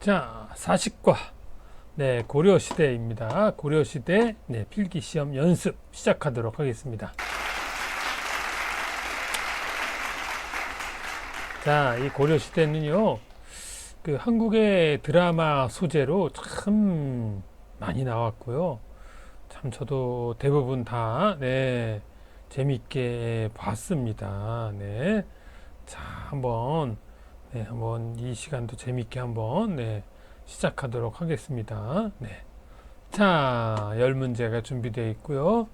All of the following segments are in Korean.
자, 사식과 네, 고려 시대입니다. 고려 시대 네, 필기 시험 연습 시작하도록 하겠습니다. 자, 이 고려 시대는요. 그 한국의 드라마 소재로 참 많이 나왔고요. 참 저도 대부분 다 네, 재밌게 봤습니다. 네. 자, 한번 네, 한번 이 시간도 재밌게 한번 네, 시작하도록 하겠습니다. 네. 자, 열 문제가 준비되어 있고요.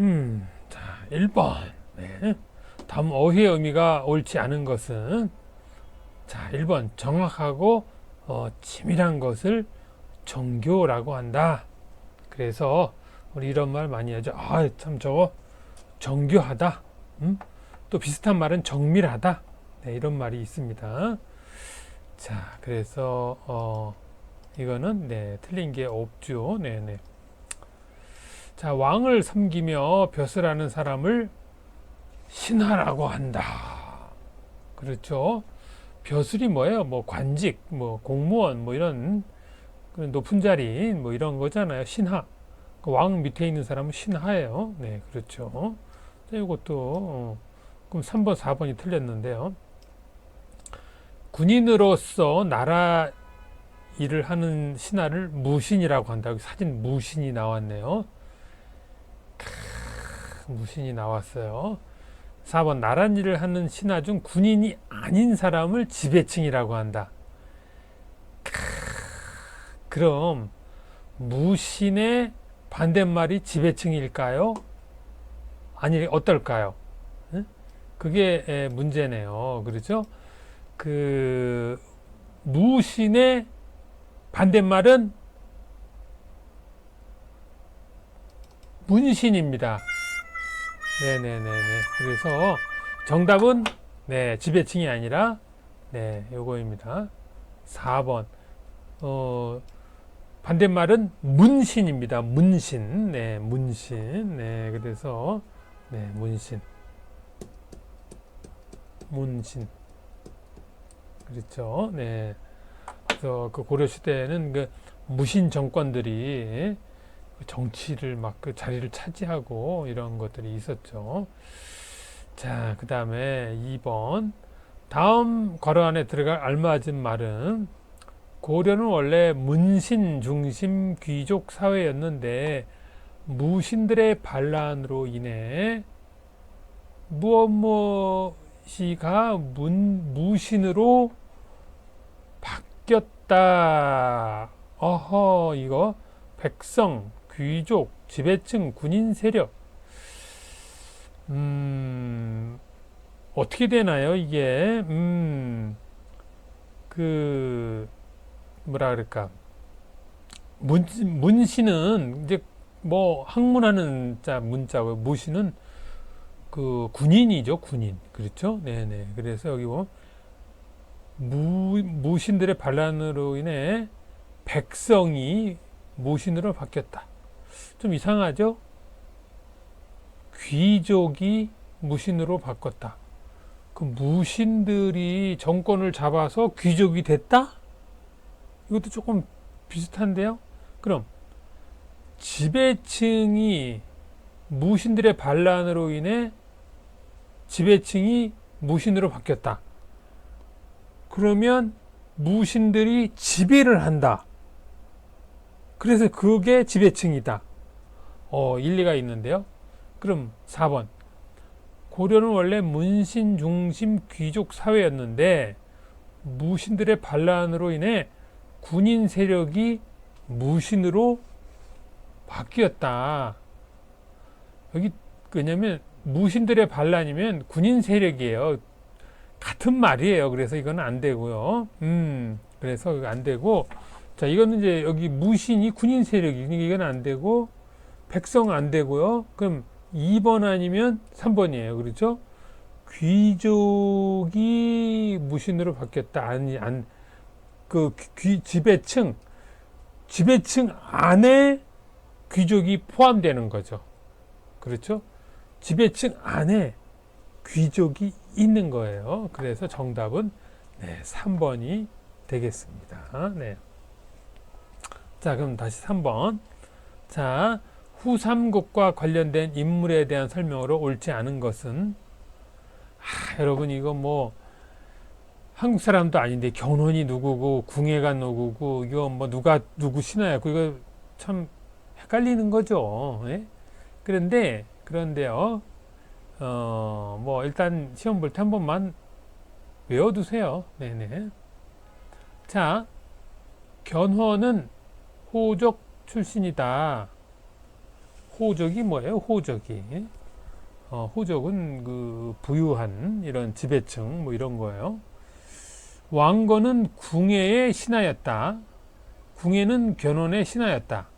음, 자, 1번. 네. 다음 어휘의 의미가 옳지 않은 것은 자, 1번 정확하고 어, 치밀한 것을 정교라고 한다. 그래서 우리 이런 말 많이 하죠. 아, 참 저거 정교하다. 음? 또 비슷한 말은 정밀하다. 네, 이런 말이 있습니다. 자, 그래서 어, 이거는 네, 틀린 게 없죠. 네, 네. 자, 왕을 섬기며 벼슬하는 사람을 신하라고 한다. 그렇죠. 벼슬이 뭐예요? 뭐 관직, 뭐 공무원, 뭐 이런 높은 자리, 뭐 이런 거잖아요. 신하. 그 왕 밑에 있는 사람은 신하예요. 네, 그렇죠. 자, 이것도 어, 그럼 3번, 4번이 틀렸는데요. 군인으로서 나라 일을 하는 신하를 무신이라고 한다. 여기 사진 무신이 나왔네요. 크, 무신이 나왔어요. 4번 나란 일을 하는 신하 중 군인이 아닌 사람을 지배층이라고 한다. 크, 그럼 무신의 반대말이 지배층일까요? 아니 어떨까요? 응? 그게 에, 문제네요. 그렇죠? 그 무신의 반대말은 문신입니다. 네네네네. 그래서 정답은 네 지배층이 아니라 네 요거입니다. 4번 어 반대말은 문신입니다. 문신 네 문신 네 그래서 네 문신 문신 그렇죠. 네. 그래서 그 고려 시대에는 그 무신 정권들이 그 정치를 막 그 자리를 차지하고 이런 것들이 있었죠. 자, 그 다음에 2번. 다음 괄호 안에 들어갈 알맞은 말은 고려는 원래 문신 중심 귀족 사회였는데 무신들의 반란으로 인해 무엇 무 엇이가 문, 무신으로 바뀌었다. 어허, 이거 백성, 귀족, 지배층, 군인 세력. 음, 어떻게 되나요, 이게? 음, 그, 뭐라 그럴까. 문, 문신은 이제 뭐 학문하는 자 문자고 무신은 그 군인이죠, 군인. 그렇죠? 네네. 그래서 여기 뭐 무, 무신들의 반란으로 인해 백성이 무신으로 바뀌었다. 좀 이상하죠? 귀족이 무신으로 바꿨다. 그 무신들이 정권을 잡아서 귀족이 됐다? 이것도 조금 비슷한데요? 그럼 지배층이 무신들의 반란으로 인해 지배층이 무신으로 바뀌었다. 그러면 무신들이 지배를 한다. 그래서 그게 지배층이다. 어, 일리가 있는데요. 그럼 4번. 고려는 원래 문신 중심 귀족 사회였는데 무신들의 반란으로 인해 군인 세력이 무신으로 바뀌었다. 여기 왜냐면 무신들의 반란이면 군인 세력이에요. 같은 말이에요. 그래서 이건 안 되고요. 음, 그래서 안 되고, 자, 이거는 이제 여기 무신이 군인 세력이, 이건 안 되고, 백성 안 되고요. 그럼 2번 아니면 3번이에요. 그렇죠? 귀족이 무신으로 바뀌었다. 아니, 안, 그 귀, 지배층, 지배층 안에 귀족이 포함되는 거죠. 그렇죠? 지배층 안에 귀족이 있는 거예요. 그래서 정답은 네, 3번이 되겠습니다. 네. 자, 그럼 다시 3번. 자, 후삼국과 관련된 인물에 대한 설명으로 옳지 않은 것은 아, 여러분 이거 뭐 한국 사람도 아닌데 견훤이 누구고 궁예가 누구고 이거 뭐 누가 누구 신하였고 이거 참 헷갈리는 거죠. 예? 그런데 그런데요. 어, 뭐 일단 시험 볼 때 한 번만 외워두세요. 네네. 자, 견훤은 호족 출신이다. 호족이 뭐예요? 호족이. 어, 호족은 그 부유한 이런 지배층 뭐 이런 거예요. 왕건은 궁예의 신하였다. 궁예는 견훤의 신하였다.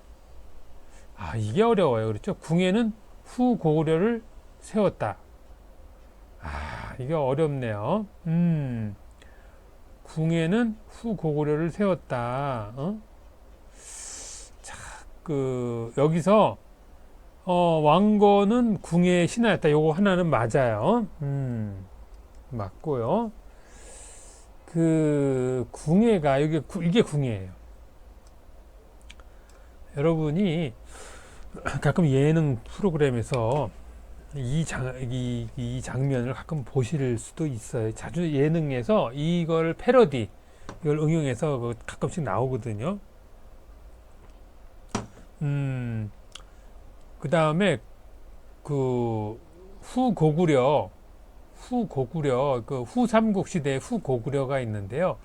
아, 이게 어려워요. 그렇죠? 궁예는 후고려를 세웠다. 아, 이게 어렵네요. 음. 궁예는 후고구려를 세웠다. 어? 자, 그 여기서 어, 왕건은 궁예의 신하였다. 요거 하나는 맞아요. 음. 맞고요. 그 궁예가 이게 궁예예요. 여러분이 가끔 예능 프로그램에서 이, 장, 이, 이 장면을 가끔 보실 수도 있어요. 자주 예능에서 이걸 패러디, 이걸 응용해서 그 가끔씩 나오거든요. 음, 그 다음에 그 후고구려, 후고구려, 그 후삼국 시대의 후고구려가 있는데요.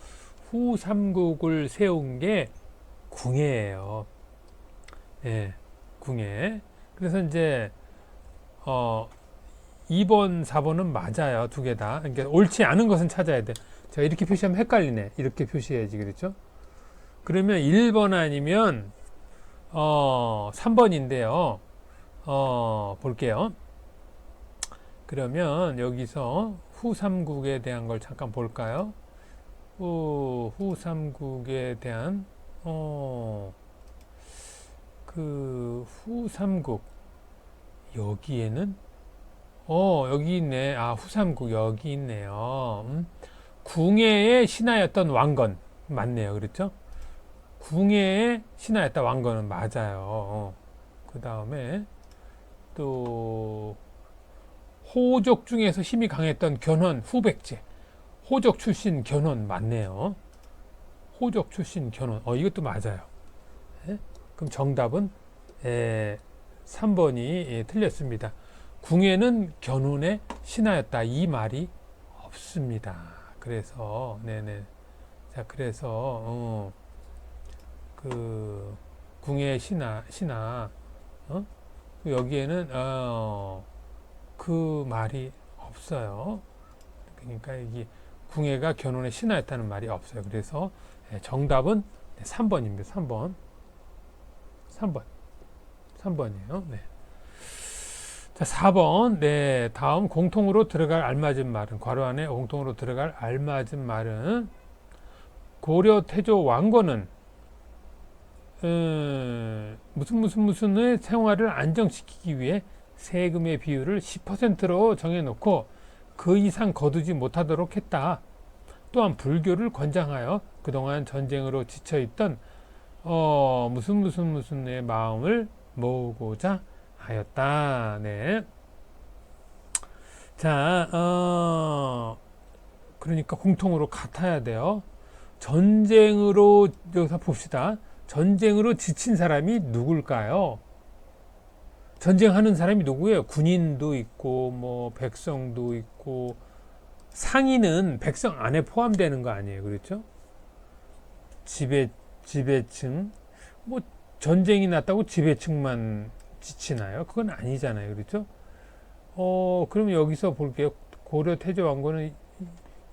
후삼국을 세운 게 궁예예요. 예, 궁예. 그래서 이제 어 2번, 4번은 맞아요. 두 개 다. 그러니까 옳지 않은 것은 찾아야 돼. 제가 이렇게 표시하면 헷갈리네. 이렇게 표시해야지. 그렇죠? 그러면 1번 아니면 어 3번인데요. 어 볼게요. 그러면 여기서 후삼국에 대한 걸 잠깐 볼까요? 후, 후삼국에 대한 어 그 후삼국 여기에는? 어 여기 있네. 아 후삼국 여기 있네요. 음. 궁예의 신하였던 왕건. 맞네요. 그렇죠? 궁예의 신하였던 왕건은 맞아요. 어. 그 다음에 또 호족 중에서 힘이 강했던 견훤 후백제. 호족 출신 견훤 맞네요. 호족 출신 견훤 어 이것도 맞아요. 예? 그럼 정답은 에, 3번이 예, 틀렸습니다. 궁예는 견훤의 신하였다. 이 말이 없습니다. 그래서 네네. 자 그래서 어, 그 궁예 신하 신하 어? 여기에는 어, 그 말이 없어요. 그러니까 이게 궁예가 견훤의 신하였다는 말이 없어요. 그래서 예, 정답은 3번입니다. 3번. 3번. 3번이에요. 네. 자, 4번. 네. 다음 공통으로 들어갈 알맞은 말은 괄호 안에 공통으로 들어갈 알맞은 말은 고려 태조 왕건은 음, 무슨 무슨 무슨의 생활을 안정시키기 위해 세금의 비율을 10%로 정해놓고 그 이상 거두지 못하도록 했다. 또한 불교를 권장하여 그동안 전쟁으로 지쳐있던 어, 무슨 무슨 무슨 의 마음을 모으고자 하였다. 네. 자, 어, 그러니까 공통으로 같아야 돼요. 전쟁으로 여기서 봅시다. 전쟁으로 지친 사람이 누굴까요? 전쟁하는 사람이 누구예요? 군인도 있고, 뭐, 백성도 있고, 상인은 백성 안에 포함되는 거 아니에요. 그렇죠? 지배, 지배층. 뭐, 전쟁이 났다고 지배층만 지치나요? 그건 아니잖아요. 그렇죠? 어, 그럼 여기서 볼게요. 고려 태조 왕건은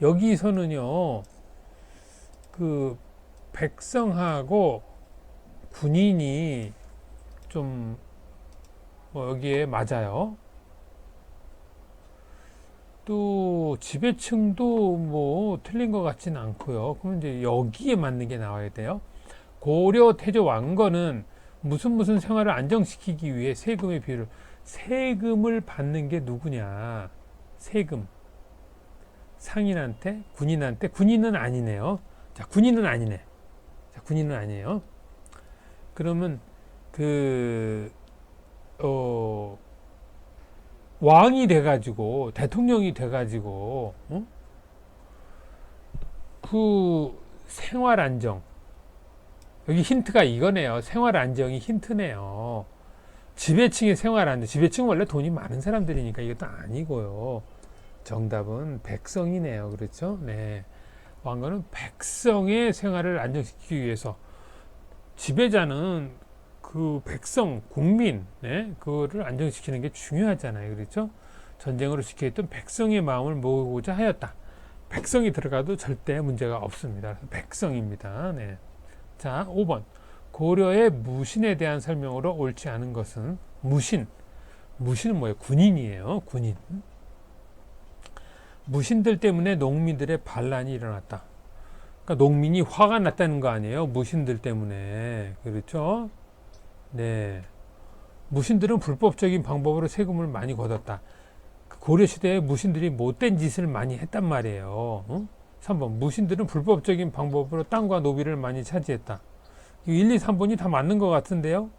여기서는요. 그 백성하고 군인이 좀 뭐 여기에 맞아요. 또 지배층도 뭐 틀린 것 같지는 않고요. 그럼 이제 여기에 맞는 게 나와야 돼요. 고려 태조 왕건은 무슨 무슨 생활을 안정시키기 위해 세금의 비율을 세금을 받는 게 누구냐? 세금. 상인한테, 군인한테, 군인은 아니네요. 자, 군인은 아니네. 자, 군인은 아니에요. 그러면 그, 어, 왕이 돼가지고, 대통령이 돼가지고, 어? 그 생활 안정. 여기 힌트가 이거네요. 생활 안정이 힌트네요. 지배층의 생활 안정. 지배층은 원래 돈이 많은 사람들이니까 이것도 아니고요. 정답은 백성이네요. 그렇죠? 네. 왕건은 백성의 생활을 안정시키기 위해서 지배자는 그 백성, 국민, 네, 그거를 안정시키는 게 중요하잖아요. 그렇죠? 전쟁으로 지켜있던 백성의 마음을 모으고자 하였다. 백성이 들어가도 절대 문제가 없습니다. 백성입니다. 네. 자, 5번. 고려의 무신에 대한 설명으로 옳지 않은 것은 무신. 무신은 뭐예요? 군인이에요. 군인. 무신들 때문에 농민들의 반란이 일어났다. 그러니까 농민이 화가 났다는 거 아니에요? 무신들 때문에. 그렇죠? 네. 무신들은 불법적인 방법으로 세금을 많이 걷었다. 그 고려시대에 무신들이 못된 짓을 많이 했단 말이에요. 어? 3번. 무신들은 불법적인 방법으로 땅과 노비를 많이 차지했다. 1, 2, 3번이 다 맞는 것 같은데요?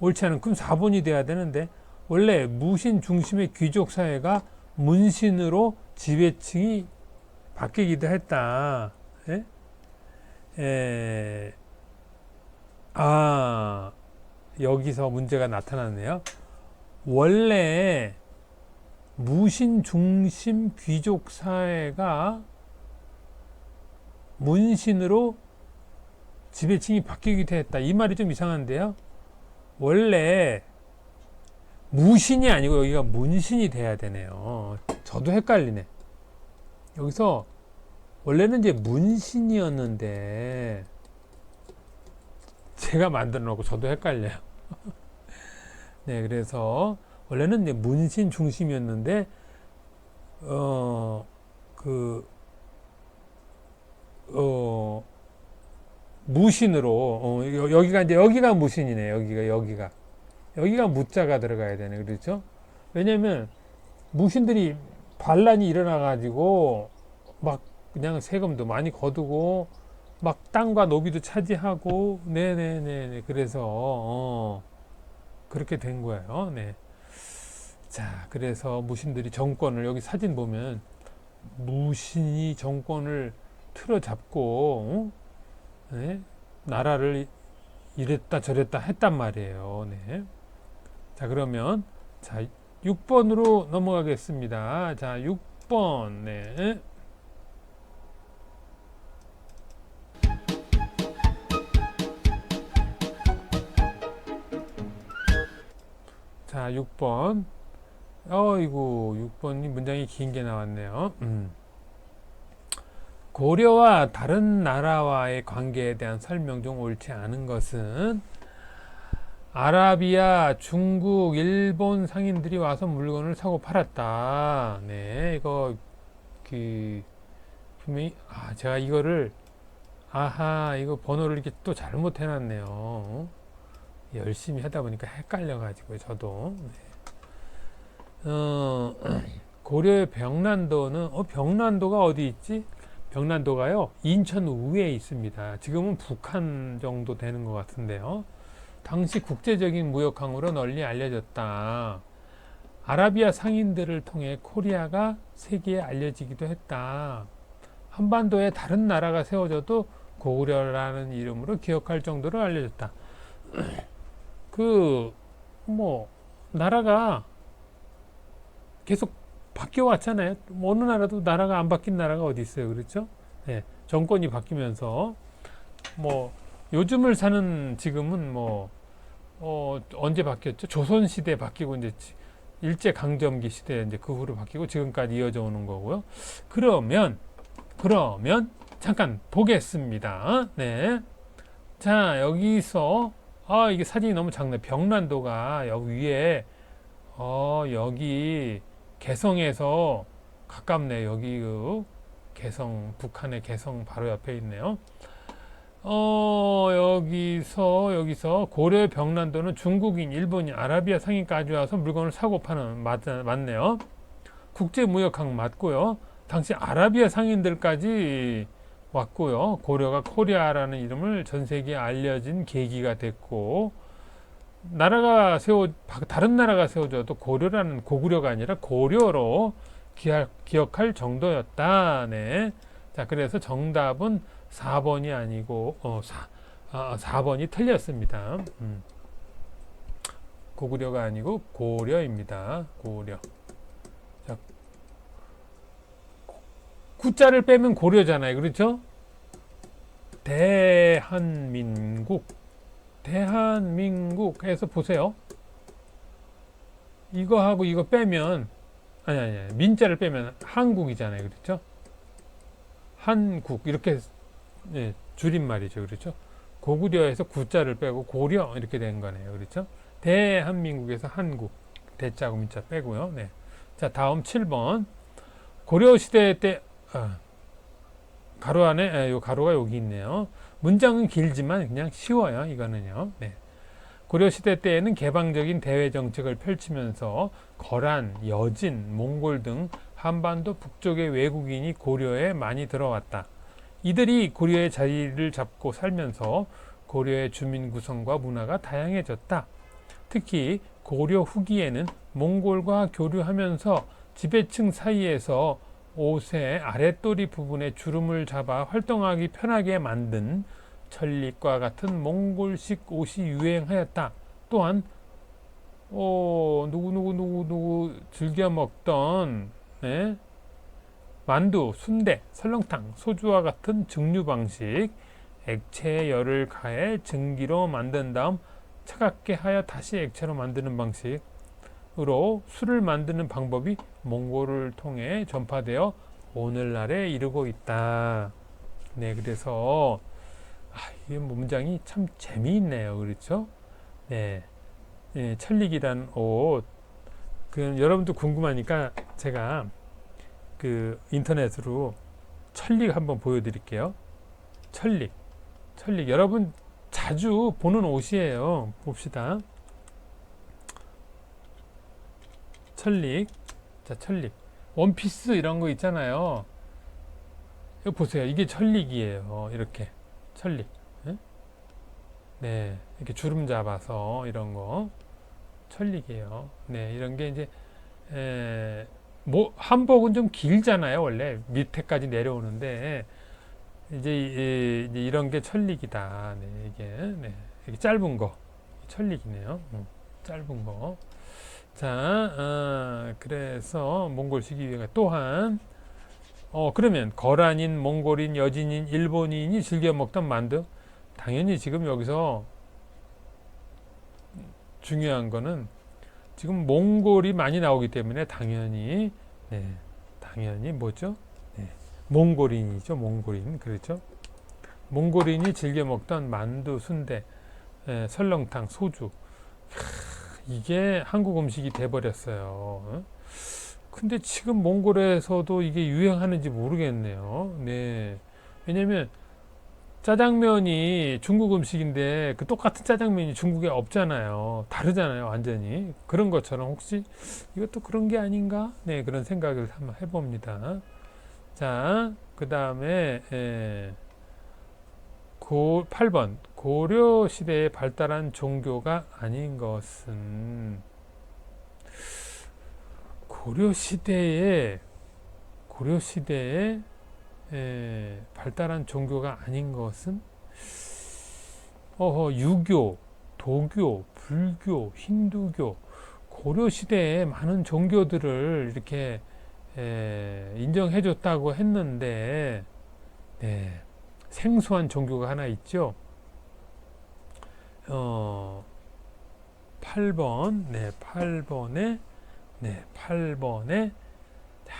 옳지 않은. 그럼 4번이 돼야 되는데, 원래 무신 중심의 귀족 사회가 문신으로 지배층이 바뀌기도 했다. 예? 에, 아, 여기서 문제가 나타났네요. 원래 무신 중심 귀족 사회가 문신으로 지배층이 바뀌기도 했다. 이 말이 좀 이상한데요. 원래 무신이 아니고 여기가 문신이 돼야 되네요. 저도 헷갈리네. 여기서 원래는 이제 문신이었는데 제가 만들어 놓고 저도 헷갈려요. 네, 그래서 원래는 이제 문신 중심이었는데 어그 어, 무신으로 어, 여기가 이제 여기가 무신이네. 여기가 여기가 여기가 무자가 들어가야 되네. 그렇죠? 왜냐면 무신들이 반란이 일어나 가지고 막 그냥 세금도 많이 거두고 막 땅과 노비도 차지하고 네네네 그래서 어, 그렇게 된 거예요. 네. 자, 그래서 무신들이 정권을 여기 사진 보면 무신이 정권을 틀어잡고 어? 네? 나라를 이랬다 저랬다 했단 말이에요. 네. 자, 그러면 자, 6번으로 넘어가겠습니다. 자, 6번. 네. 자, 6번. 어이구, 6번이 문장이 긴 게 나왔네요. 음. 고려와 다른 나라와의 관계에 대한 설명 중 옳지 않은 것은 아라비아, 중국, 일본 상인들이 와서 물건을 사고 팔았다. 네, 이거 그 분명히 아 제가 이거를 아하 이거 번호를 이렇게 또 잘못 해놨네요. 열심히 하다 보니까 헷갈려가지고 저도 네. 어, 고려의 병난도는 어 병난도가 어디 있지? 병난도가요 인천 우에 있습니다. 지금은 북한 정도 되는 것 같은데요. 당시 국제적인 무역 항으로 널리 알려졌다. 아라비아 상인들을 통해 코리아가 세계에 알려지기도 했다. 한반도에 다른 나라가 세워져도 고구려라는 이름으로 기억할 정도로 알려졌다. 그, 뭐, 나라가 계속 바뀌어 왔잖아요. 뭐 어느 나라도 나라가 안 바뀐 나라가 어디 있어요. 그렇죠? 네, 정권이 바뀌면서, 뭐, 요즘을 사는 지금은 뭐, 어, 언제 바뀌었죠? 조선 시대 바뀌고 이제 일제 강점기 시대 이제 그 후로 바뀌고 지금까지 이어져 오는 거고요. 그러면, 그러면, 잠깐 보겠습니다. 네. 자, 여기서, 아, 이게 사진이 너무 작네. 병란도가 여기 위에, 어, 여기 개성에서 가깝네. 여기 그 개성, 북한의 개성 바로 옆에 있네요. 어, 여기서, 여기서 고려 병란도는 중국인, 일본인, 아라비아 상인까지 와서 물건을 사고 파는, 맞, 맞네요. 국제무역항 맞고요. 당시 아라비아 상인들까지 왔고요. 고려가 코리아라는 이름을 전 세계에 알려진 계기가 됐고 나라가 세워 다른 나라가 세워져도 고려라는 고구려가 아니라 고려로 기할, 기억 할 정도였다. 네. 자, 그래서 정답은 4번이 아니고 어, 4, 아, 4번이 틀렸습니다. 음. 고구려가 아니고 고려입니다. 고려. 자, 구자를 빼면 고려잖아요. 그렇죠? 대한민국. 대한민국 해서 보세요. 이거하고 이거 빼면 아니 아니 아니 민자를 빼면 한국이잖아요. 그렇죠? 한국 이렇게 예, 줄임말이죠. 그렇죠? 고구려에서 구자를 빼고 고려 이렇게 된 거네요. 그렇죠? 대한민국에서 한국 대자고 민자 빼고요. 네. 자, 다음 7번. 고려 시대 때 아, 가로 안에 아, 요 가로가 여기 있네요. 문장은 길지만 그냥 쉬워요. 이거는요. 네. 고려 시대 때에는 개방적인 대외 정책을 펼치면서 거란, 여진, 몽골 등 한반도 북쪽의 외국인이 고려에 많이 들어왔다. 이들이 고려의 자리를 잡고 살면서 고려의 주민 구성과 문화가 다양해졌다. 특히 고려 후기에는 몽골과 교류하면서 지배층 사이에서 옷의 아랫도리 부분에 주름을 잡아 활동하기 편하게 만든 천릭과 같은 몽골식 옷이 유행하였다. 또한 어, 누구 누구 누구 누구 즐겨 먹던 네? 만두, 순대, 설렁탕, 소주와 같은 증류 방식, 액체에 열을 가해 증기로 만든 다음 차갑게 하여 다시 액체로 만드는 방식 으로 술을 만드는 방법이 몽골을 통해 전파되어 오늘날에 이르고 있다. 네, 그래서 아, 이 문장이 참 재미있네요. 그렇죠? 네. 네 천릭이란 옷. 그 여러분도 궁금하니까 제가 그 인터넷으로 천릭 한번 보여드릴게요. 천릭. 천릭. 여러분 자주 보는 옷이에요. 봅시다. 천릭. 자, 천릭. 원피스 이런 거 있잖아요. 이거 보세요. 이게 천릭이에요. 이렇게. 천릭. 네? 네. 이렇게 주름 잡아서 이런 거. 천릭이에요. 네. 이런 게 이제, 에, 뭐, 한복은 좀 길잖아요. 원래. 밑에까지 내려오는데. 이제, 이제 이런 게 천릭이다. 네, 이게, 네. 이게 짧은 거. 천릭이네요. 음, 짧은 거. 자, 어, 그래서 몽골식 유행가 또한, 어, 그러면 거란인, 몽골인, 여진인, 일본인이 즐겨 먹던 만두. 당연히 지금 여기서 중요한 거는 지금 몽골이 많이 나오기 때문에 당연히, 네, 당연히 뭐죠? 몽골인이죠. 몽골인. 그렇죠? 몽골인이 즐겨 먹던 만두, 순대, 에, 설렁탕, 소주. 하, 이게 한국 음식이 돼버렸어요. 어? 근데 지금 몽골에서도 이게 유행하는지 모르겠네요. 네. 왜냐면 짜장면이 중국 음식인데 그 똑같은 짜장면이 중국에 없잖아요. 다르잖아요. 완전히. 그런 것처럼 혹시 이것도 그런 게 아닌가? 네. 그런 생각을 한번 해봅니다. 자, 그 다음에 고 8번. 고려 시대에 발달한 종교가 아닌 것은 고려 시대에 고려 시대에 에, 발달한 종교가 아닌 것은 어허 유교, 도교, 불교, 힌두교 고려 시대에 많은 종교들을 이렇게 예, 인정해줬다고 했는데 네, 생소한 종교가 하나 있죠. 어, 8번, 네, 8번에, 네, 8번에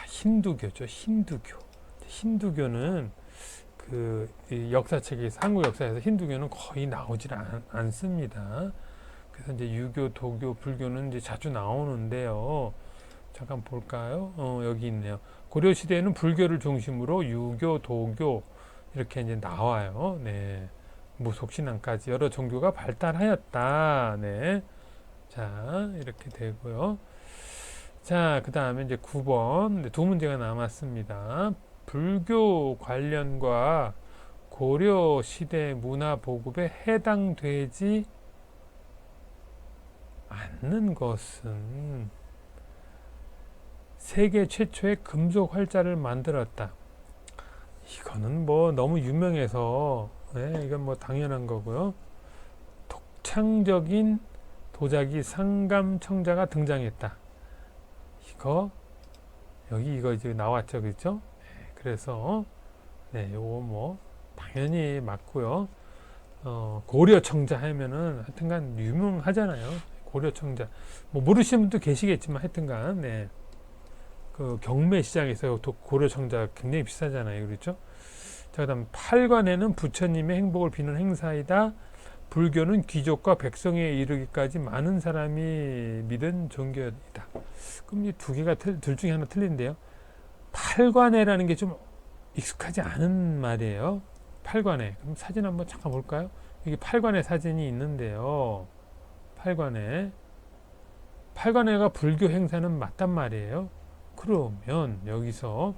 힌두교죠. 힌두교. 힌두교는 그 역사책에서 한국 역사에서 힌두교는 거의 나오질 않, 않습니다. 그래서 이제 유교, 도교, 불교는 이제 자주 나오는데요. 잠깐 볼까요? 어, 여기 있네요. 고려 시대에는 불교를 중심으로 유교, 도교 이렇게 이제 나와요. 네. 무속신앙까지 여러 종교가 발달하였다. 네. 자, 이렇게 되고요. 자, 그 다음에 이제 9번. 두 문제가 남았습니다. 불교 관련과 고려 시대 문화 보급에 해당되지 않는 것은 세계 최초의 금속 활자를 만들었다. 이거는 뭐 너무 유명해서 네, 이건 뭐 당연한 거고요. 독창적인 도자기 상감청자가 등장했다. 이거 여기 이거 이제 나왔죠, 그렇죠? 네, 그래서 네, 요거 뭐 당연히 맞고요. 어, 고려청자 하면은 하여튼간 유명하잖아요. 고려청자. 뭐 모르시는 분도 계시겠지만 하여튼간 네. 그 경매 시장에서 도- 고려청자 굉장히 비싸잖아요. 그렇죠? 자, 그 다음 팔관에는 부처님의 행복을 비는 행사이다. 불교는 귀족과 백성에 이르기까지 많은 사람이 믿은 종교이다. 그럼 이 두 개가 틀- 둘 중에 하나 틀린데요. 팔관에라는 게 좀 익숙하지 않은 말이에요. 팔관에. 그럼 사진 한번 잠깐 볼까요? 여기 팔관의 사진이 있는데요. 팔관에. 팔관에가 불교 행사는 맞단 말이에요. 그러면 여기서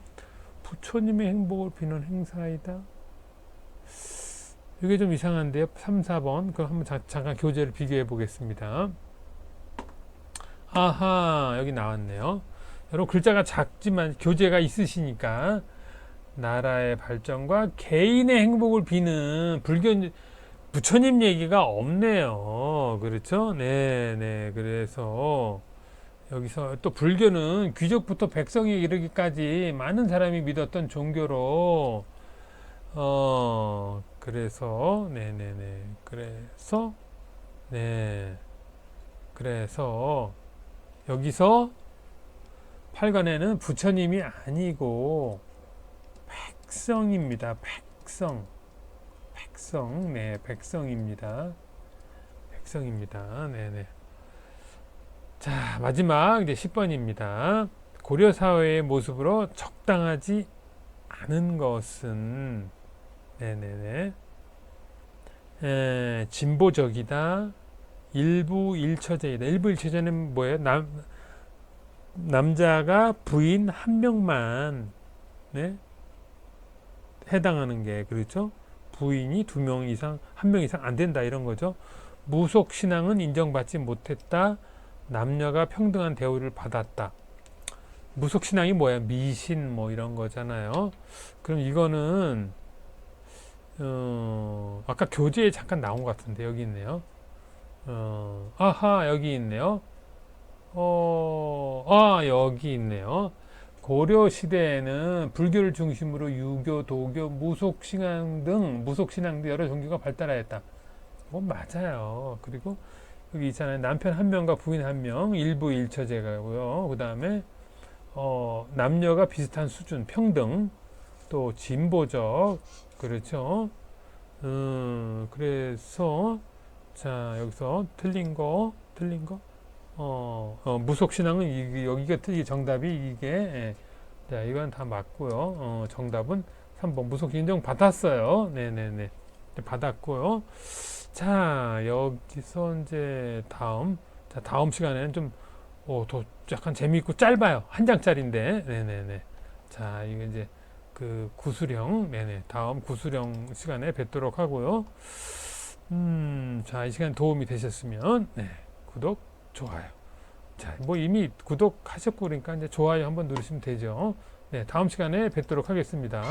부처님의 행복을 비는 행사이다. 이게 좀 이상한데요. 3, 4번. 그럼 한번 자- 잠깐 교재를 비교해 보겠습니다. 아하, 여기 나왔네요. 여러분 글자가 작지만 교재가 있으시니까 나라의 발전과 개인의 행복을 비는 불교 부처님 얘기가 없네요. 그렇죠? 네, 네. 그래서 여기서 또 불교는 귀족부터 백성에 이르기까지 많은 사람이 믿었던 종교로 어 그래서 네네네. 그래서 네. 그래서 여기서 팔관에는 부처님이 아니고 백성입니다. 백성. 백성. 네 백성입니다. 백성입니다. 네네 자, 마지막 이제 10번입니다. 고려 사회의 모습으로 적당하지 않은 것은 네네네. 에, 진보적이다. 일부 일처제이다. 일부 일처제는 뭐예요? 남 남자가 부인 한 명만 네? 해당하는 게 그렇죠? 부인이 두 명 이상, 한 명 이상 안 된다 이런 거죠. 무속 신앙은 인정받지 못했다. 남녀가 평등한 대우를 받았다. 무속 신앙이 뭐야? 미신 뭐 이런 거잖아요. 그럼 이거는 어, 아까 교재에 잠깐 나온 것 같은데 여기 있네요. 어, 아하 여기 있네요. 어, 아 여기 있네요. 고려 시대에는 불교를 중심으로 유교, 도교, 무속 신앙 등 무속 신앙 등 여러 종교가 발달하였다. 뭐 맞아요. 그리고 여기 있잖아요. 남편 한 명과 부인 한 명, 일부 일처제가고요. 그 다음에 어, 남녀가 비슷한 수준, 평등, 또 진보적, 그렇죠. 음, 그래서 자 여기서 틀린 거, 틀린 거, 어, 어, 무속 신앙은 이, 여기가 틀리 정답이 이게 예. 자 이건 다 맞고요. 어, 정답은 3번 무속 인정 받았어요. 네네네 받았고요. 자, 여기서 이제 다음, 자, 다음 시간에는 좀, 어, 더 약간 재미있고 짧아요. 한 장짜리인데, 네네네. 자, 이거 이제 그 구수령, 네네. 다음 구수령 시간에 뵙도록 하고요. 음, 자, 이 시간 도움이 되셨으면, 네, 구독, 좋아요. 자, 뭐 이미 구독하셨고 그러니까 이제 좋아요 한번 누르시면 되죠. 네, 다음 시간에 뵙도록 하겠습니다.